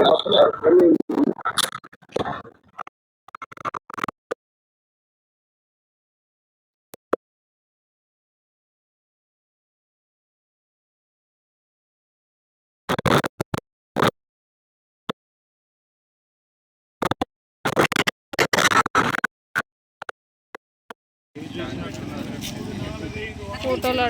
Gracias. ఫోటోలు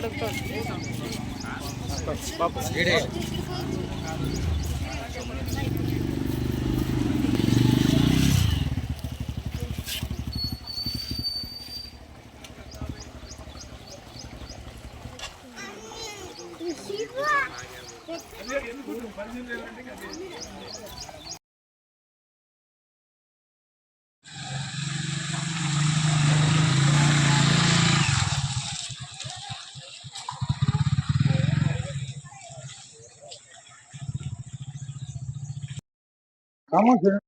అడుగుతాడు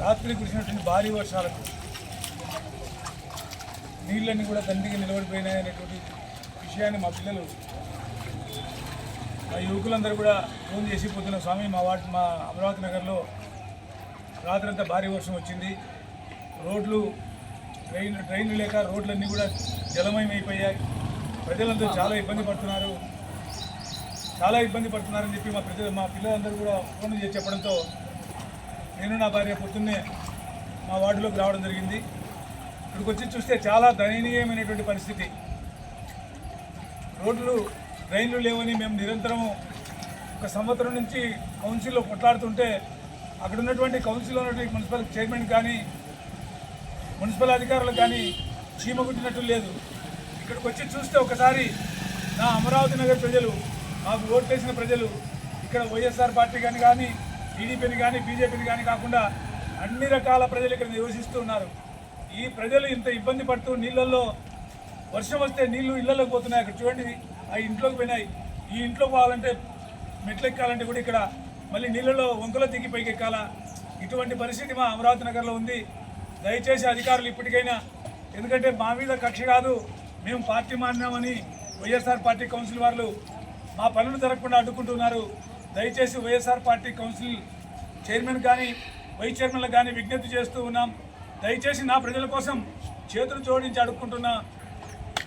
రాత్రి కురిసినటువంటి భారీ వర్షాలకు నీళ్ళన్నీ కూడా తండ్రికి నిలబడిపోయినాయి అనేటువంటి విషయాన్ని మా పిల్లలు మా యువకులందరూ కూడా ఫోన్ చేసి పొద్దున స్వామి మా వాటి మా అమరావతి నగర్లో రాత్రంతా భారీ వర్షం వచ్చింది. రోడ్లు ట్రైన్ ట్రైన్లు లేక రోడ్లన్నీ కూడా జలమయం అయిపోయాయి. ప్రజలందరూ చాలా ఇబ్బంది పడుతున్నారు. చాలా ఇబ్బంది పడుతున్నారని చెప్పి మా ప్రజలు మా పిల్లలందరూ కూడా ఫోన్ చేసి చెప్పడంతో నేను నా భార్య పొద్దున్నే మా వార్డులోకి రావడం జరిగింది. ఇక్కడికి వచ్చి చూస్తే చాలా దయనీయమైనటువంటి పరిస్థితి. రోడ్లు ట్రైన్లు లేవని మేము నిరంతరము ఒక సంవత్సరం నుంచి కౌన్సిల్లో కొట్లాడుతుంటే అక్కడ ఉన్నటువంటి కౌన్సిల్లో ఉన్నటువంటి మున్సిపల్ చైర్మన్ కానీ మున్సిపల్ అధికారులు కానీ చీమ కుట్టినట్టు లేదు. ఇక్కడికి వచ్చి చూస్తే ఒకసారి నా అమరావతి నగర్ ప్రజలు మాకు ఓట్లేసిన ప్రజలు ఇక్కడ వైఎస్ఆర్ పార్టీ కానీ కానీ టీడీపీని కానీ బీజేపీని కానీ కాకుండా అన్ని రకాల ప్రజలు ఇక్కడ నివసిస్తూ ఉన్నారు. ఈ ప్రజలు ఇంత ఇబ్బంది పడుతూ నీళ్ళల్లో వర్షం వస్తే నీళ్ళు ఇళ్ళలోకి పోతున్నాయి. అక్కడ చూడండి ఆ ఇంట్లోకి పోయినాయి. ఈ ఇంట్లో పోవాలంటే మెట్లు ఎక్కాలంటే కూడా ఇక్కడ మళ్ళీ నీళ్ళలో వంకలో దిగి పైకి ఎక్కాలా ఇటువంటి పరిస్థితి మా అమరావతి నగర్లో ఉంది. దయచేసి అధికారులు ఇప్పటికైనా ఎందుకంటే మా మీద కక్ష కాదు మేము పార్టీ మారినామని వైఎస్ఆర్ పార్టీ కౌన్సిల్ వాళ్ళు మా పనులు జరగకుండా అడ్డుకుంటున్నారు. దయచేసి వైఎస్ఆర్ పార్టీ కౌన్సిల్ చైర్మన్ కానీ వైస్ చైర్మన్లకు కానీ విజ్ఞప్తి చేస్తూ ఉన్నాం. దయచేసి నా ప్రజల కోసం చేతులు జోడించి అడుక్కుంటున్నా.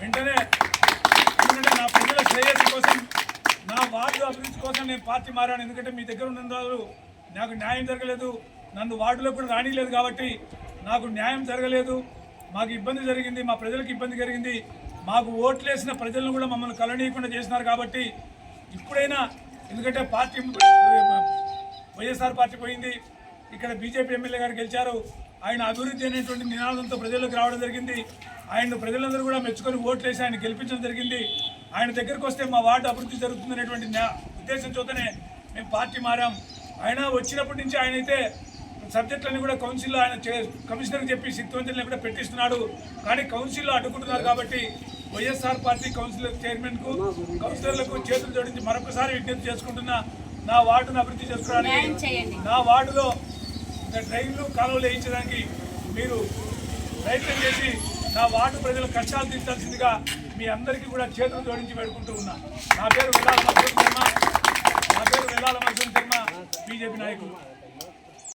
వెంటనే ఎందుకంటే నా ప్రజల శ్రేయస్సు కోసం నా వార్డు అభివృద్ధి కోసం నేను పార్టీ మారాను. ఎందుకంటే మీ దగ్గర ఉన్న నాకు న్యాయం జరగలేదు. నన్ను వార్డులో కూడా రానిలేదు కాబట్టి నాకు న్యాయం జరగలేదు. మాకు ఇబ్బంది జరిగింది. మా ప్రజలకు ఇబ్బంది జరిగింది మాకు ఓట్లేసిన ప్రజలను కూడా మమ్మల్ని కలనీయకుండా చేసినారు కాబట్టి ఇప్పుడైనా ఎందుకంటే పార్టీ వైఎస్ఆర్ పార్టీ పోయింది. ఇక్కడ బీజేపీ ఎమ్మెల్యే గారు గెలిచారు. ఆయన అభివృద్ధి అనేటువంటి నినాదంతో ప్రజల్లోకి రావడం జరిగింది. ఆయన ప్రజలందరూ కూడా మెచ్చుకొని ఓట్లేసి ఆయన గెలిపించడం జరిగింది. ఆయన దగ్గరకు వస్తే మా వార్డు అభివృద్ధి జరుగుతుందనేటువంటి న్యా- ఉద్దేశంతోనే మేము పార్టీ మారాం. ఆయన వచ్చినప్పటి నుంచి ఆయన అయితే సబ్జెక్టులన్నీ కూడా కౌన్సిల్లో ఆయన కమిషనర్కి చెప్పి శక్తివంతులను కూడా పెట్టిస్తున్నాడు. కానీ కౌన్సిల్లో అడ్డుకుంటున్నారు కాబట్టి వైఎస్ఆర్ పార్టీ కౌన్సిల్ చైర్మన్కు కౌన్సిలర్లకు చేతులు జోడించి మరొకసారి విజ్ఞప్తి చేసుకుంటున్నా నా వార్డును అభివృద్ధి చేసుకోవడానికి నా వార్డులో డ్రైన్లు కాలువలు వేయించడానికి మీరు ప్రయత్నం చేసి నా వార్డు ప్రజల కష్టాలు తీర్చాల్సిందిగా మీ అందరికీ కూడా చేతులు జోడించి పెడుకుంటూ ఉన్నా. నా పేరు వెళ్ళాల మధురం శర్మ. నా పేరు వెళ్ళాల మధురం శర్మ బీజేపీ నాయకులు.